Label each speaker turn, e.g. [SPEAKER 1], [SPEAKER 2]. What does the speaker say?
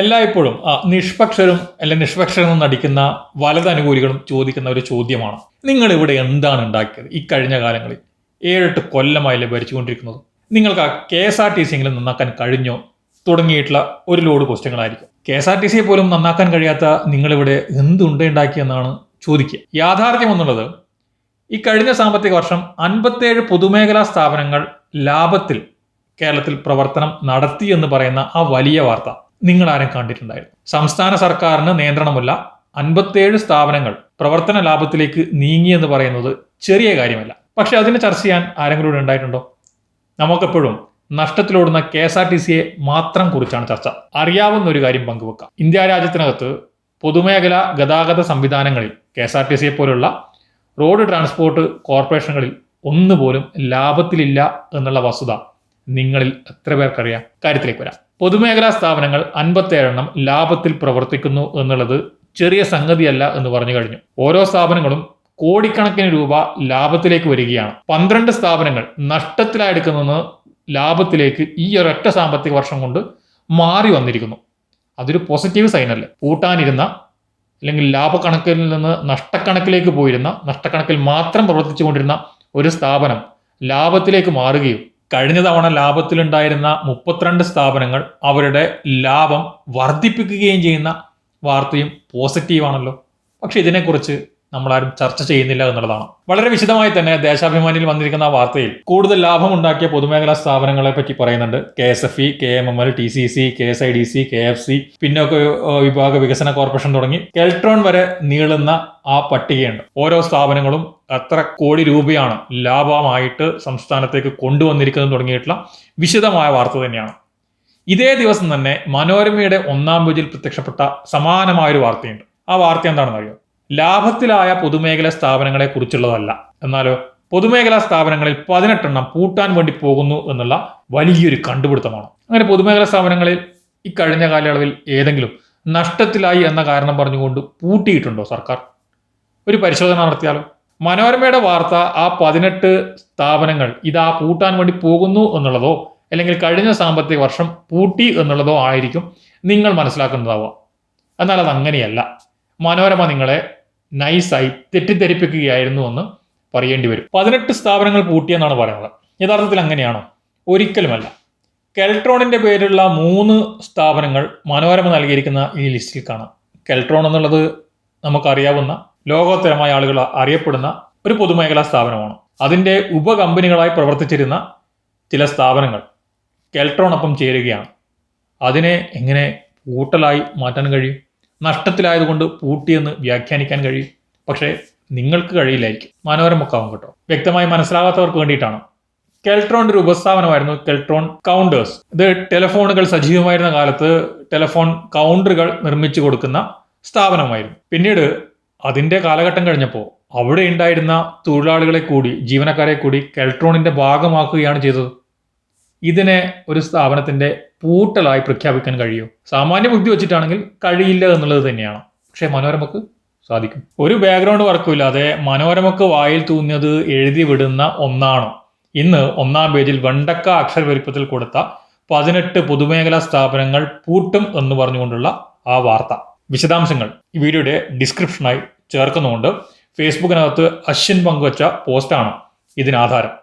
[SPEAKER 1] എല്ലായ്പ്പോഴും നിഷ്പക്ഷരും അല്ലെ നിഷ്പക്ഷരെന്ന് നടിക്കുന്ന വലത് അനുകൂലികളും ചോദിക്കുന്ന ഒരു ചോദ്യമാണ്. നിങ്ങൾ ഇവിടെ എന്താണ് ഉണ്ടാക്കിയത് ഈ കഴിഞ്ഞ കാലങ്ങളിൽ? ഏഴെട്ട് കൊല്ലമായില്ലേ ഭരിച്ചുകൊണ്ടിരിക്കുന്നത്. നിങ്ങൾക്ക് ആ K S R T C എങ്കിലും നന്നാക്കാൻ കഴിഞ്ഞോ? തുടങ്ങിയിട്ടുള്ള ഒരു ലോഡ് ക്വസ്റ്റ്യങ്ങളായിരിക്കും. കെ എസ് ആർ ടി സിയെ പോലും നന്നാക്കാൻ കഴിയാത്ത നിങ്ങളിവിടെ എന്തുണ്ട് ഉണ്ടാക്കിയെന്നാണ് ചോദിക്കുക. യാഥാർത്ഥ്യം എന്നുള്ളത് ഈ കഴിഞ്ഞ സാമ്പത്തിക വർഷം അൻപത്തേഴ് പൊതുമേഖലാ സ്ഥാപനങ്ങൾ ലാഭത്തിൽ കേരളത്തിൽ പ്രവർത്തനം നടത്തി എന്ന് പറയുന്ന ആ വലിയ വാർത്ത. നിങ്ങൾ ആരും കണ്ടിട്ടുണ്ടായിരുന്നു. സംസ്ഥാന സർക്കാരിന് നിയന്ത്രണമില്ല. അൻപത്തേഴ് സ്ഥാപനങ്ങൾ പ്രവർത്തന ലാഭത്തിലേക്ക് നീങ്ങി എന്ന് പറയുന്നത് ചെറിയ കാര്യമല്ല. പക്ഷെ അതിന് ചർച്ച ചെയ്യാൻ ആരെങ്കിലും ഉണ്ടായിട്ടുണ്ടോ? നമുക്കെപ്പോഴും നഷ്ടത്തിലോടുന്ന കെ എസ് ആർ ടി സിയെ മാത്രം കുറിച്ചാണ് ചർച്ച. അറിയാവുന്ന ഒരു കാര്യം പങ്കുവെക്കാം. ഇന്ത്യ രാജ്യത്തിനകത്ത് പൊതുമേഖല ഗതാഗത സംവിധാനങ്ങളിൽ കെ എസ് ആർ ടി സിയെ പോലുള്ള റോഡ് ട്രാൻസ്പോർട്ട് കോർപ്പറേഷനുകളിൽ ഒന്നുപോലും ലാഭത്തിലില്ല എന്നുള്ള വസ്തുത നിങ്ങളിൽ എത്ര പേർക്കറിയാം? കാര്യത്തിലേക്ക് വരാം. പൊതുമേഖലാ സ്ഥാപനങ്ങൾ അൻപത്തേഴെണ്ണം ലാഭത്തിൽ പ്രവർത്തിക്കുന്നു എന്നുള്ളത് ചെറിയ സംഗതിയല്ല എന്ന് പറഞ്ഞു കഴിഞ്ഞു. ഓരോ സ്ഥാപനങ്ങളും കോടിക്കണക്കിന് രൂപ ലാഭത്തിലേക്ക് വരികയാണ്. പന്ത്രണ്ട് സ്ഥാപനങ്ങൾ നഷ്ടത്തിലായെടുക്കുന്നത് ലാഭത്തിലേക്ക് ഈ ഒരൊറ്റ സാമ്പത്തിക വർഷം കൊണ്ട് മാറി വന്നിരിക്കുന്നു. അതൊരു പോസിറ്റീവ് സൈനല്ലേ പൂട്ടാനിരുന്ന അല്ലെങ്കിൽ ലാഭക്കണക്കിൽ നിന്ന് നഷ്ടക്കണക്കിലേക്ക് പോയിരുന്ന നഷ്ടക്കണക്കിൽ മാത്രം പ്രവർത്തിച്ചുകൊണ്ടിരുന്ന ഒരു സ്ഥാപനം ലാഭത്തിലേക്ക് മാറുകയും കഴിഞ്ഞ തവണ ലാഭത്തിലുണ്ടായിരുന്ന മുപ്പത്തിരണ്ട് സ്ഥാപനങ്ങൾ അവരുടെ ലാഭം വർദ്ധിപ്പിക്കുകയും ചെയ്യുന്ന വാർത്തയും പോസിറ്റീവാണല്ലോ പക്ഷെ ഇതിനെക്കുറിച്ച് നമ്മളാരും ചർച്ച ചെയ്യുന്നില്ല എന്നുള്ളതാണ്. വളരെ വിശദമായി തന്നെ ദേശാഭിമാനിയിൽ വന്നിരിക്കുന്ന ആ വാർത്തയിൽ കൂടുതൽ ലാഭമുണ്ടാക്കിയ പൊതുമേഖലാ സ്ഥാപനങ്ങളെ പറ്റി പറയുന്നുണ്ട്. K S F E K M M L T C C K S I D C K F C പിന്നോക്ക വിഭാഗ വികസന കോർപ്പറേഷൻ തുടങ്ങി. കെൽട്രോൺ വരെ നീളുന്ന ആ പട്ടികയുണ്ട്. ഓരോ സ്ഥാപനങ്ങളും എത്ര കോടി രൂപയാണ് ലാഭമായിട്ട് സംസ്ഥാനത്തേക്ക് കൊണ്ടുവന്നിരിക്കുന്നത് തുടങ്ങിയിട്ടുള്ള വിശദമായ വാർത്ത തന്നെയാണ്. ഇതേ ദിവസം തന്നെ മനോരമയുടെ ഒന്നാം പേജിൽ പ്രത്യക്ഷപ്പെട്ട സമാനമായൊരു വാർത്തയുണ്ട്. ആ വാർത്ത എന്താണെന്ന് അറിയോ ലാഭത്തിലായ പൊതുമേഖലാ സ്ഥാപനങ്ങളെ കുറിച്ചുള്ളതല്ല എന്നാലോ പൊതുമേഖലാ സ്ഥാപനങ്ങളിൽ പതിനെട്ടെണ്ണം പൂട്ടാൻ വേണ്ടി പോകുന്നു എന്നുള്ള വലിയൊരു കണ്ടുപിടുത്തമാണ്. അങ്ങനെ പൊതുമേഖലാ സ്ഥാപനങ്ങളിൽ ഈ കഴിഞ്ഞ കാലയളവിൽ ഏതെങ്കിലും നഷ്ടത്തിലായി എന്ന കാരണം പറഞ്ഞുകൊണ്ട് പൂട്ടിയിട്ടുണ്ടോ സർക്കാർ? ഒരു പരിശോധന നടത്തിയാലോ? മനോരമയുടെ വാർത്ത ആ പതിനെട്ട് സ്ഥാപനങ്ങൾ ഇതാ പൂട്ടാൻ വേണ്ടി പോകുന്നു എന്നുള്ളതോ അല്ലെങ്കിൽ കഴിഞ്ഞ സാമ്പത്തിക വർഷം പൂട്ടി എന്നുള്ളതോ ആയിരിക്കും നിങ്ങൾ മനസ്സിലാക്കുന്നതാവുക. എന്നാൽ അത് അങ്ങനെയല്ല മനോരമ നിങ്ങളെ നൈസായി തെറ്റിദ്ധരിപ്പിക്കുകയായിരുന്നു എന്ന് പറയേണ്ടി വരും. പതിനെട്ട് സ്ഥാപനങ്ങൾ പൂട്ടിയെന്നാണ് പറയുന്നത്. യഥാർത്ഥത്തിൽ അങ്ങനെയാണോ? ഒരിക്കലുമല്ല. കെൽട്രോണിന്റെ പേരിലുള്ള മൂന്ന് സ്ഥാപനങ്ങൾ മനോരമ നൽകിയിരിക്കുന്ന ഈ ലിസ്റ്റിൽ കാണാം. കെൽട്രോൺ എന്നുള്ളത് നമുക്കറിയാവുന്ന ലോകോത്തരമായ ആളുകൾ അറിയപ്പെടുന്ന ഒരു പൊതുമേഖലാ സ്ഥാപനമാണ്. അതിന്റെ ഉപകമ്പനികളായി പ്രവർത്തിച്ചിരുന്ന ചില സ്ഥാപനങ്ങൾ കെൽട്രോണൊപ്പം ചേരുകയാണ്. അതിനെ എങ്ങനെ കൂട്ടലായി മാറ്റാൻ കഴിയും? നഷ്ടത്തിലായതുകൊണ്ട് പൂട്ടിയെന്ന് വ്യാഖ്യാനിക്കാൻ കഴിയും. പക്ഷേ നിങ്ങൾക്ക് കഴിയില്ലായിരിക്കും. മനോരമക്കാവും കേട്ടോ. വ്യക്തമായി മനസ്സിലാകാത്തവർക്ക് വേണ്ടിയിട്ടാണ്. കെൽട്രോണിന്റെ ഒരു ഉപസ്ഥാപനമായിരുന്നു കെൽട്രോൺ കൗണ്ടേഴ്സ്. ഇത് ടെലിഫോണുകൾ സജീവമായിരുന്ന കാലത്ത് ടെലിഫോൺ കൗണ്ടറുകൾ നിർമ്മിച്ചു കൊടുക്കുന്ന സ്ഥാപനമായിരുന്നു. പിന്നീട് അതിന്റെ കാലഘട്ടം കഴിഞ്ഞപ്പോൾ അവിടെ ഉണ്ടായിരുന്ന തൊഴിലാളികളെ കൂടി ജീവനക്കാരെ കൂടി കെൽട്രോണിന്റെ ഭാഗമാക്കുകയാണ് ചെയ്തത്. ഇതിനെ ഒരു സ്ഥാപനത്തിന്റെ പൂട്ടലായി പ്രഖ്യാപിക്കാൻ കഴിയുമോ സാമാന്യ ബുദ്ധി വെച്ചിട്ടാണെങ്കിൽ കഴിയില്ല എന്നുള്ളത് തന്നെയാണ്. പക്ഷേ മനോരമക്ക് സാധിക്കും. ഒരു ബാക്ക്ഗ്രൗണ്ട് വർക്കും ഇല്ലാതെ മനോരമക്ക് വായിൽ തൂങ്ങിയത് എഴുതി വിടുന്ന ഒന്നാണോ. ഇന്ന് ഒന്നാം പേജിൽ വണ്ടക്ക അക്ഷര വലിപ്പത്തിൽ കൊടുത്ത പതിനെട്ട് പൊതുമേഖലാ സ്ഥാപനങ്ങൾ പൂട്ടും എന്ന് പറഞ്ഞുകൊണ്ടുള്ള ആ വാർത്ത. വിശദാംശങ്ങൾ ഈ വീഡിയോയുടെ ഡിസ്ക്രിപ്ഷനായി ചേർക്കുന്നുണ്ട് ഫേസ്ബുക്കിനകത്ത് അശ്വിൻ പങ്കുവച്ച പോസ്റ്റാണ് ഇതിനാധാരം